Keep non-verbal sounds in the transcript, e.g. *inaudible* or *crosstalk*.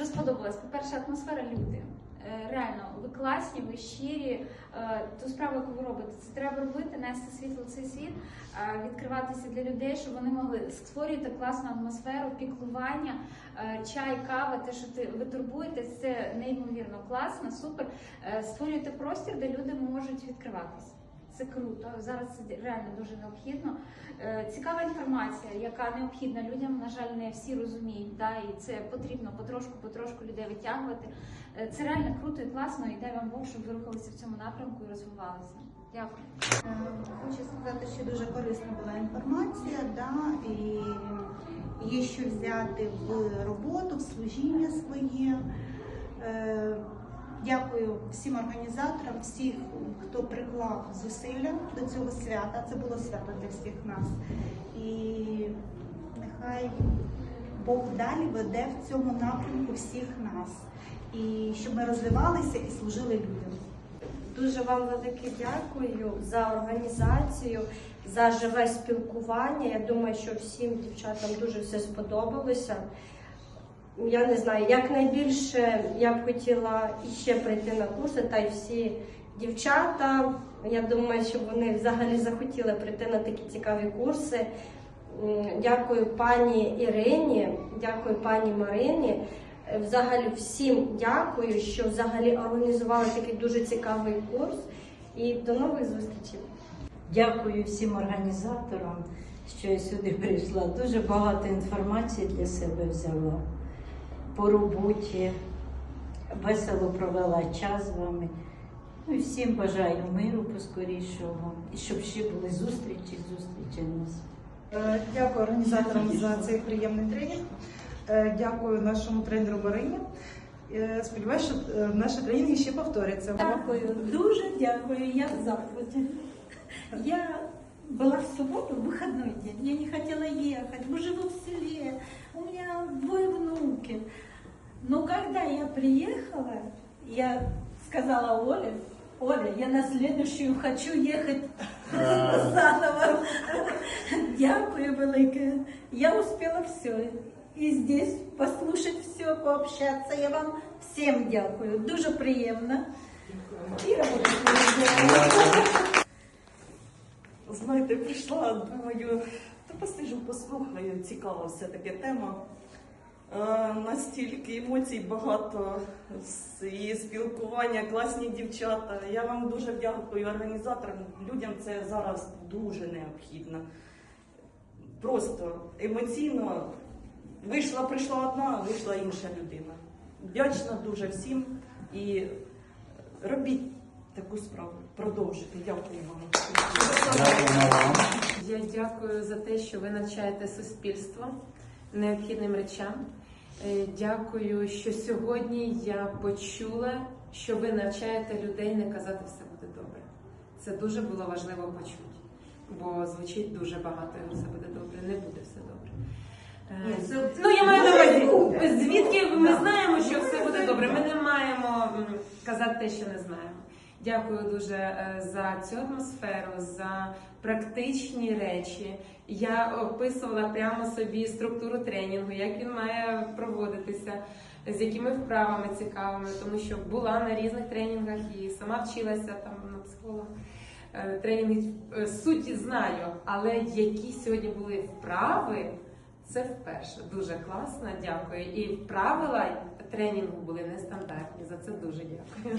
Що сподобалось? По-перше, атмосфера люди. Е, Реально, ви класні, ви щирі. Е, Ту справу, яку ви робите, це треба робити, нести світло цей світ, е, відкриватися для людей, щоб вони могли створювати класну атмосферу, піклування, чай, кава, те, що ти ви турбуєтесь, це неймовірно класно, супер. Створюєте простір, де люди можуть відкриватися. Це круто. Зараз це реально дуже необхідно. Е, Цікава інформація, яка необхідна людям. На жаль, не всі розуміють. Да, і це потрібно потрошку, потрошку людей витягувати. Е, Це реально круто і класно. І дай вам Бог, щоб ви рухалися в цьому напрямку і розвивалися. Дякую. Е, Хочу сказати, що дуже корисна була інформація, да, і є що взяти в роботу, в служіння своє. Дякую всім організаторам, всіх, хто приклав зусилля до цього свята. Це було свято для всіх нас. І нехай Бог далі веде в цьому напрямку всіх нас. І щоб ми розвивалися і служили людям. Дуже вам велике дякую за організацію, за живе спілкування. Я думаю, що всім дівчатам дуже все сподобалося. Я не знаю, якнайбільше я б хотіла іще прийти на курси, та й всі дівчата. Я думаю, що вони взагалі захотіли прийти на такі цікаві курси. Дякую пані Ірині, дякую пані Марині. Е, Взагалі всім дякую, що взагалі організували такий дуже цікавий курс. І до нових зустрічей. Дякую всім організаторам, що я сюди прийшла. Дуже багато інформації для себе взяла по роботі. Весело провела час з вами. Ну і всім бажаю миру поскорішого. І щоб ще були зустрічі, зустрічі у нас. Е, Дякую організаторам за цей приємний тренінг. Е, Дякую нашому тренеру Марині. Е, Сподіваюся, що наші тренінги ще повторяться. Дякую, дуже дякую, я в захвате. Я была в субботу, выходной день, Но когда я приехала, я сказала Оле, Оля, я на следующую хочу ехать заново. *laughs* Дякую велике. Я успела все. І здесь послушать все, пообщаться. Я вам всім дякую. Дуже приємно. І роботу свою Знаєте, прийшла, думаю, та посижу, послухаю, цікава все-таки тема. Е, настільки емоцій багато і спілкування, класні дівчата. Я вам дуже дякую організаторам. Людям це зараз дуже необхідно. Просто емоційно вийшла, прийшла одна, а вийшла інша людина. Вдячна дуже всім і робіть таку справу. Продовжуйте. Дякую вам. Я дякую за те, що ви навчаєте суспільство необхідним речам. Е, Дякую, що сьогодні я почула, що ви навчаєте людей не казати все буде добре. Це дуже було важливо почути, бо звучить дуже багато все буде добре, не буде все добре. Е, Ну, я маю на увазі, звідки ми знаємо, що все буде добре. Ми не маємо казати те, що не знаємо. Дякую дуже е, за цю атмосферу, за практичні речі. Я описувала прямо собі структуру тренінгу, як він має проводитися, з якими вправами цікавими, тому що була на різних тренінгах і сама вчилася там на психолога. Е, Тренінги е, суті знаю, але які сьогодні були вправи, це вперше. Дуже класно, дякую. І правила тренінгу були нестандартні. За це дуже дякую.